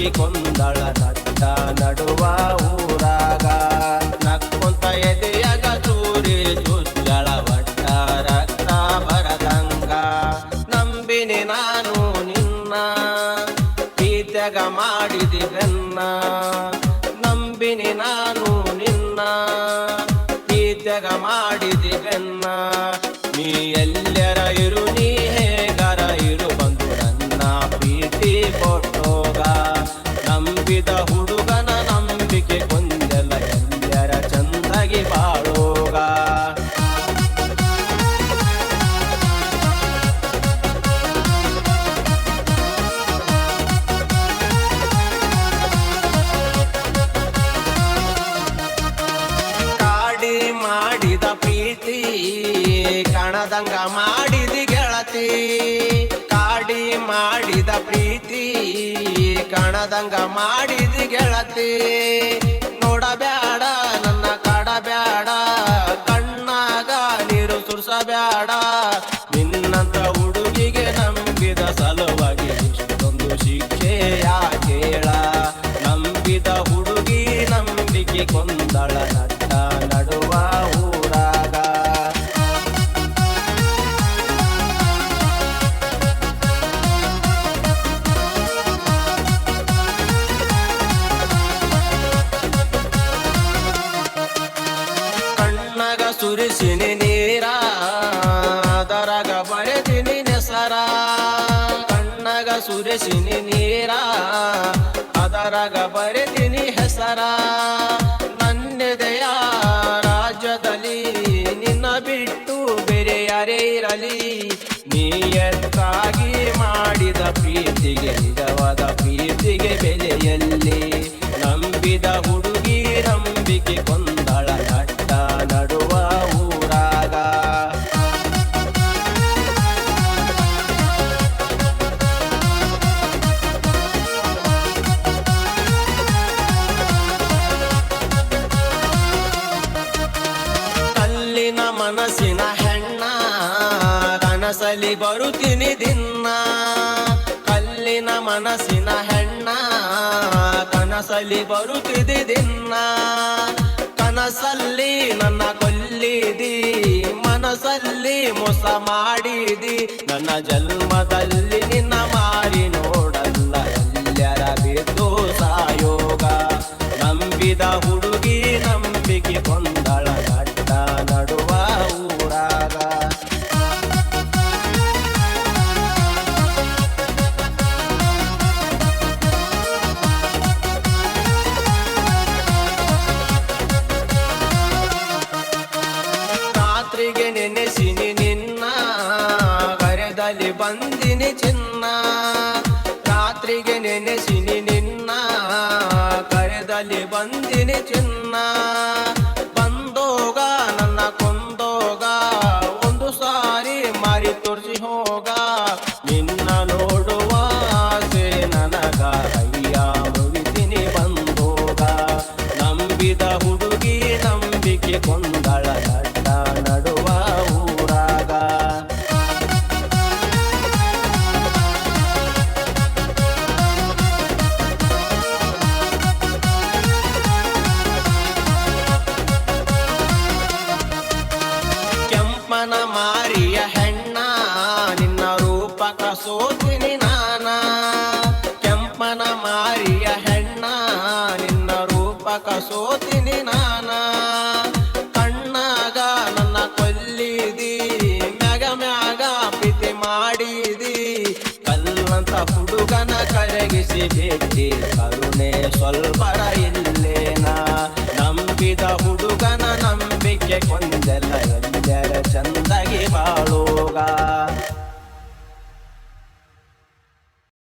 ನಂಬಿಕೆ ಕೊಂದಳ ನಟ್ಟ ನಡುವ ಊರಾಗ. ನಕ್ಕೊಂತ ಎದೆಯಾಗ ತೂರಿ ಜುಜ್ಜಳ ಭಟ್ಟ ರಕ್ತ ಬರದಂಗ. ನಂಬಿನಿ ನಾನು ನಿನ್ನ ಪ್ರೀತ್ಯಾಗ ಮಾಡಿದಿ ಬೆನ್ನ. ನಂಬಿನಿ ನಾನು ನಿನ್ನ ಪ್ರೀತ್ಯಾಗ ಮಾಡಿದಿ ಬೆನ್ನ. ನೀ ನಂಬಿದ ಹುಡುಗನ ನಂಬಿಕೆ ಕೊಂದೆಲ್ಲ ಎಲ್ಲರ ಚಂದಾಗಿ ಬಾಳೋಗ? ಕಾಡಿ ಮಾಡಿದ ಪ್ರೀತಿ, ಕಣದಂಗ ಮಾಡಿದಿ ಗೆಳತಿ. ಕಾಡಿ ಮಾಡಿದ ಪ್ರೀತಿ ಕಣದಂಗ ಮಾಡಿದಿ ಗೆಳತಿ. ಅದರಾಗ ಬರೆದಿನಿ ನೆಸರ, ಕಣ್ಣಗ ಸುರಿಸಿನಿ ನೀರ, ಅದರಾಗ ಬರೆದಿನಿ ಹೆಸರ. ನನ್ನೆದೆಯ ರಾಜ್ಯದಲ್ಲಿ ನಿನ್ನ ಬಿಟ್ಟು ಬೇರೆ ಇರಲಿ. ನೀ ಎತ್ತಾಗಿ ಮಾಡಿದ ಪ್ರೀತಿಗೆ, ನಿಜವಾದ ಪ್ರೀತಿಗೆ ಬೆಲೆಯಲ್ಲಿ ನಂಬಿದ ಹುಡುಗಿ ಕನಸಲಿ ಬರುತ್ತೀನಿ ದಿನ್ನ, ಕಲ್ಲಿನ ಮನಸ್ಸಿನ ಹೆಣ್ಣ. ಕನಸಲಿ ಬರುತ್ತಿದೆ ದಿನ್ನ, ಕನಸಲ್ಲಿ ನನ್ನ ಕೊಲ್ಲಿದಿ ಮನಸ್ಸಲ್ಲಿ ಮೋಸ ಮಾಡಿದಿ. ನನ್ನ ಜನ್ಮದಲ್ಲಿ ಬಂದಿನಿ ಚಿನ್ನ, ರಾತ್ರಿಗೆ ನೆನೆಸಿನಿ ನಿನ್ನ, ಕರೆದಲ್ಲಿ ಬಂದಿನಿ ಚಿನ್ನ. ಬಂದೋಗ, ನನ್ನ ಕೊಂದೋಗ, ಒಂದು ಸಾರಿ ಮಾರಿ ತೋರಿಸಿ ಹೋಗ. ನಿನ್ನ ನೋಡುವ ಆಸೆ ನನಗ, ಅಯ್ಯ ಮುಗಿತೀನಿ ಬಂದೋಗ. ನಂಬಿದ ಹುಡುಗಿ ನಂಬಿಕೆ ಕೊಂದಳ. ಕೆಂಪನ ಮಾರಿಯ ಹೆಣ್ಣ, ನಿನ್ನ ರೂಪಕ ಸೋತಿನಿ ನಾನ. ಕೆಂಪನ ಮಾರಿಯ ಹೆಣ್ಣ, ನಿನ್ನ ರೂಪಕ ಸೋತಿನಿ ನಾನ. ಕಣ್ಣಾಗ ನನ್ನ ಕೊಲ್ಲಿದಿ, ಮ್ಯಾಗ ಮ್ಯಾಗ ಪ್ರೀತಿ ಮಾಡಿದಿ. ಕಲ್ಲಂತ ಹುಡುಗನ ಕರಗಿಸಿ ಬಿಟ್ಟಿ ಕರುಣೆ ಸ್ವಲ್ಪ ಇಲ್ಲೇನಾ. ನಂಬಿದ ಹುಡುಗನ ನಂಬಿಕೆ ಕೊಂದೆಲ್ಲ ಎಲ್ಲರ ಚಂದಾಗಿ ಬಾಳೋಗ.